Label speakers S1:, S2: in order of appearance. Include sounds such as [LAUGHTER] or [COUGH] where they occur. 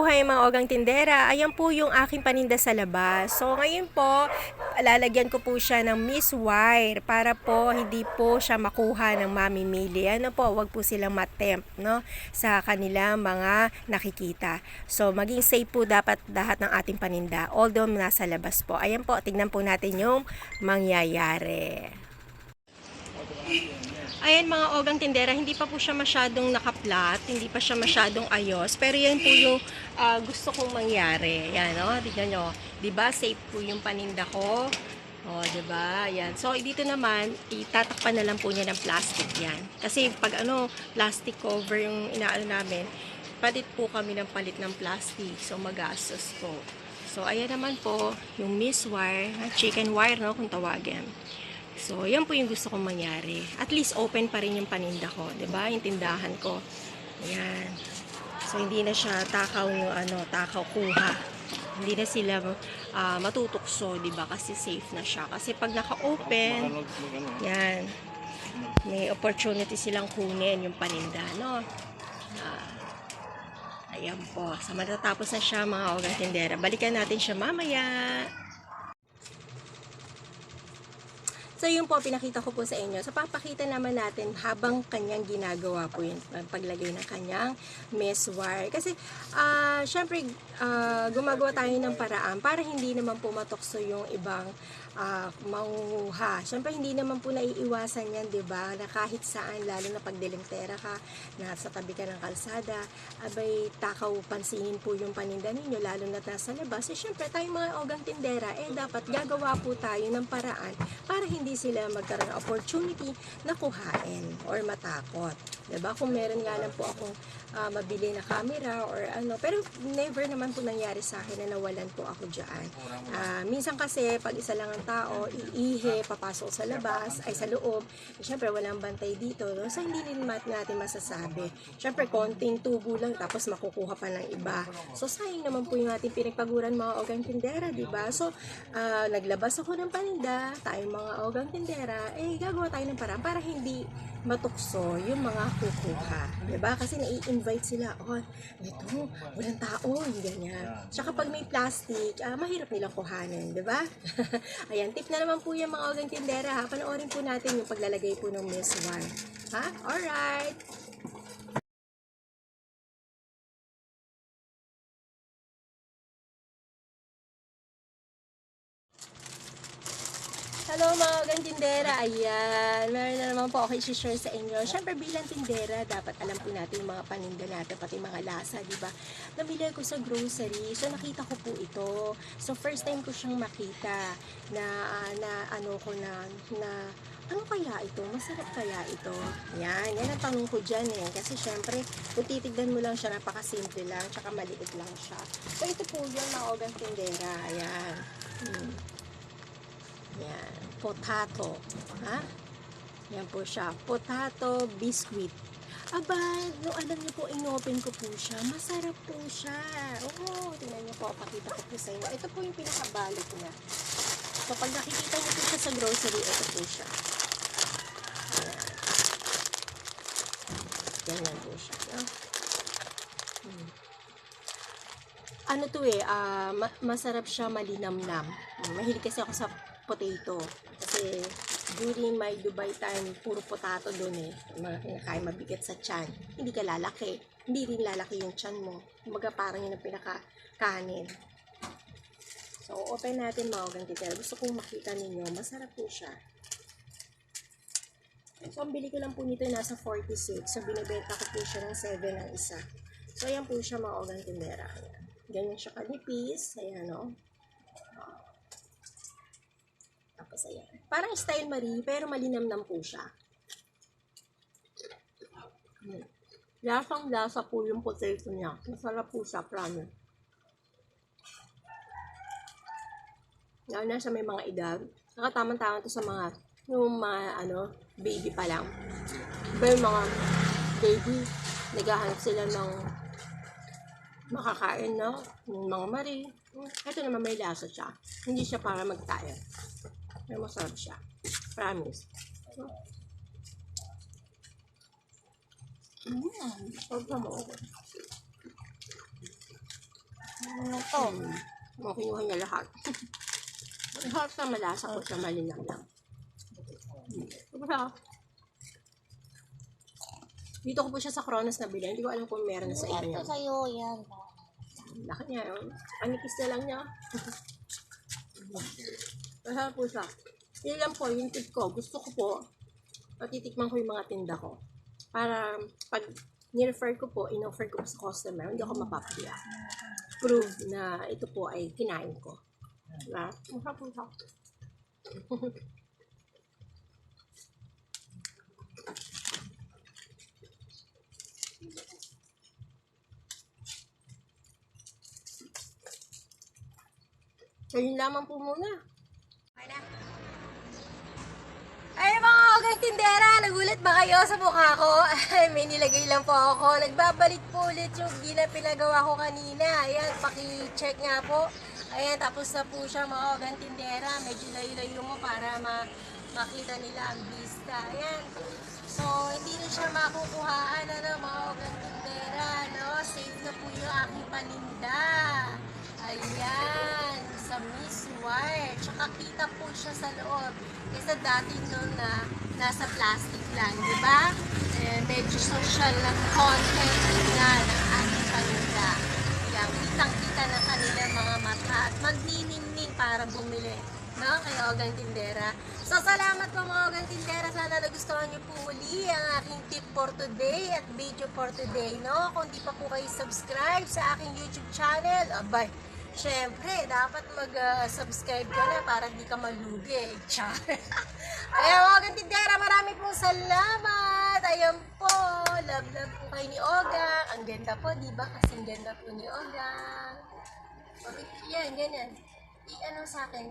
S1: mabuhay mga ogang tindera. Ayan po yung aking paninda sa labas. So ngayon po, lalagyan ko po siya ng Miss Wire para po hindi po siya makuha ng mamimili. Ano po, wag po silang matempt no, sa kanilang mga nakikita. So maging safe po dapat lahat ng ating paninda. Although nasa labas po. Ayan po, tignan po natin yung mangyayari. Ayan mga ogang tindera, hindi pa po siya masyadong nakaplat, hindi pa siya masyadong ayos, pero yan po yung ah, gusto kong mangyari. Yan, no? Tignan nyo. 'Di ba Safe po yung paninda ko. O, 'di ba Yan. So, dito naman, itatakpan na lang po niya ng plastic yan. Kasi pag ano, plastic cover yung inaano namin, palit po kami ng palit ng plastic. So, magastos po. So, ayan naman po, yung Miss Wire, chicken wire, no, kung tawagin. So, yan po yung gusto kong mangyari. At least open pa rin yung paninda ko, 'di ba? Yung tindahan ko. Ayan. So, hindi na siya takaw yung ano, takaw kuha. Hindi na sila ah, matutukso, 'di ba? Kasi safe na siya. Kasi pag naka-open, yan. May opportunity silang kunin yung paninda, no? Ah, ayan po. Sa matatapos na siya, mga ogang tindera. Balikan natin siya mamaya. So yun po, pinakita ko po sa inyo. So papakita naman natin habang kanyang ginagawa po yun, paglagay ng kanyang mess wire. Kasi, ah syempre, ah, gumagawa tayo ng paraan para hindi naman po matokso yung ibang ah, manguha. Syempre, hindi naman po naiiwasan yan, di ba? Na kahit saan, lalo na pag delintera ka, nasa tabi ka ng kalsada, abay, takaw pansinin po yung paninda ninyo, lalo na nasa labas. Eh, syempre, tayong mga ogang tindera, eh, dapat gagawa po tayo ng paraan para hindi sila magkaroon ng opportunity na kuhain or matakot. 'Di ba? Kung meron nga lang po akong ah, mabili na camera or ano, pero never naman po nangyari sa akin na nawalan po ako diyan. Ah, minsan kasi pag isa lang ang tao, iihi, papasok sa labas, ay sa loob, eh, syempre walang bantay dito, no? so hindi mat- natin masasabi. Syempre konting tubo lang tapos makukuha pa ng iba. So sayang naman po yung ating pinagpaguran mga ogang tindera, di ba? So ah, naglabas ako ng paninda, tayong mga ogang tindera, eh gagawa tayo ng paraan para hindi matukso yung mga kukuha. Diba? Kasi nai-invite sila, oh, ito, walang tao, ganyan. Tsaka pag may plastic, ah, mahirap nilang kuhanin, diba? [LAUGHS] Ayan, tip na naman po yung mga ogang tindera, ha? Panoorin po natin yung paglalagay po ng Miss One. Ha? Alright! Ogang tindera, ayan, meron na naman po ako i-share sa inyo. Siyempre bilang tindera, dapat alam po natin yung mga paninda natin, pati mga lasa, di ba? Nabili ko sa grocery, so nakita ko po ito. So first time ko siyang makita na, ah, na ano ko na, na ano kaya ito? Masarap kaya ito? Yan, yan ang tanong ko dyan eh. Kasi syempre, kung titignan mo lang siya, napakasimple lang, tsaka maliit lang siya. So ito po yun mga ogang tindera, ayan. Hmm. Yan. Potato. Ha? Yan po siya. Potato biscuit. Aba, no, alam niyo po, inopen ko po siya. Masarap po siya. Oo, tingnan niyo po. Pakita ko po sa inyo. Ito po yung pinakabalot niya. So, pag nakikita niyo po siya sa grocery, ito po siya. Ganyan po siya. No? Hmm. Ano to eh, ma- masarap siya malinamnam. Mahilig kasi ako sa potato. Kasi during my Dubai time, puro potato doon eh. Kinakain mabigat sa tiyan. Hindi ka lalaki. Hindi rin lalaki yung tiyan mo. Kumbaga parang yun ang pinakakanin. So, open natin mga ogang titira. Gusto kong makita ninyo. Masarap po siya. So, ang bili ko lang po nito nasa 46. So, binibenta ko po siya ng 7 ang isa. So, ayan po siya mga ogang tindera. Ganyan siya kanipis. Ayan, no? Tapos, ayan. Parang style Marie, pero malinamnam po siya. Hmm. Lasang lasa po yung potato niya. Masarap po siya, promise. Lalo na sa may mga edad. Nakatamang-tama to sa mga yung mga ano, baby pa lang. Pero yung mga baby, naghahanap sila ng makakain na, yung mga mari. Ito naman may lasa siya. Hindi siya para magtayo. Pero masarap siya. Promise. Mmm, sarap mo.
S2: Ano to?
S1: Makinuha niya lahat. [LAUGHS] Harap na malasa ko siya malinang lang. Diba? Dito ko po siya sa Kronos na bilhin. Hindi ko alam kung meron na sa inyo.
S2: Ito sa'yo, yan.
S1: Laki niya yun. Panikis na lang niya. [LAUGHS] Masarap po siya. Yun lang po, yung tip ko. Gusto ko po, patitikman ko yung mga tinda ko. Para pag nirefer ko po, in-offer ko po sa customer, hindi ako mapapahiya. Prove na ito po ay kinain ko. Diba? Masarap po siya. So, yun lamang po muna. Tindera, nagulat ba kayo sa mukha ko? Ay, [LAUGHS] may nilagay lang po ako. Nagbabalik po ulit yung gina pinagawa ko kanina. Ayan, paki-check nga po. Ayan, tapos na po siya mga ogang tindera. Medyo layo-layo mo para ma makita nila ang vista. Ayan. So, hindi na siya makukuhaan ano, mga ogang tindera. No? Safe na po yung aking paninda. Ayan, sa Miss Wire. Tsaka kita po siya sa loob. Kaysa dati nung na nasa plastic lang, di ba? Eh, medyo social na content nga ng ating paninda. Ayan, kitang-kita na kanilang mga mata at magniningning para bumili. No? Kaya Ogang Tindera. So, salamat po mga Ogang Tindera. Sana nagustuhan niyo po muli ang aking tip for today at video for today. No? Kung di pa po kayo subscribe sa aking YouTube channel, abay, Siyempre, dapat mag-subscribe ka na para di ka malugi. Char. [LAUGHS] Ayan mga kantindera, marami pong salamat. Ayan po, love love po kay ni Ogang. Ang ganda po, di ba? Kasing ganda po ni Ogang. Okay, yan, ganyan. I-ano sa akin?